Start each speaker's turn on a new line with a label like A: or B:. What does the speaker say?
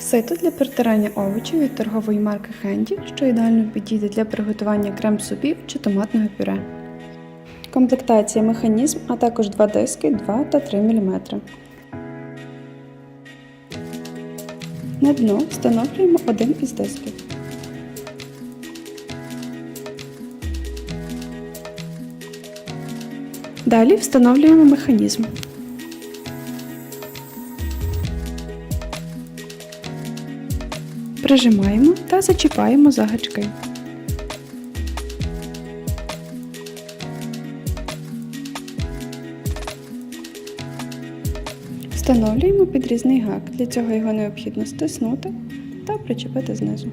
A: Сито для притирання овочів від торгової марки Хенді, що ідеально підійде для приготування крем-супів чи томатного пюре. Комплектація механізм, а також два диски 2 та 3 мм. На дно встановлюємо один із дисків. Далі встановлюємо механізм. Прижимаємо та зачіпаємо за гачки. Встановлюємо підрізний гак. Для цього його необхідно стиснути та причепити знизу.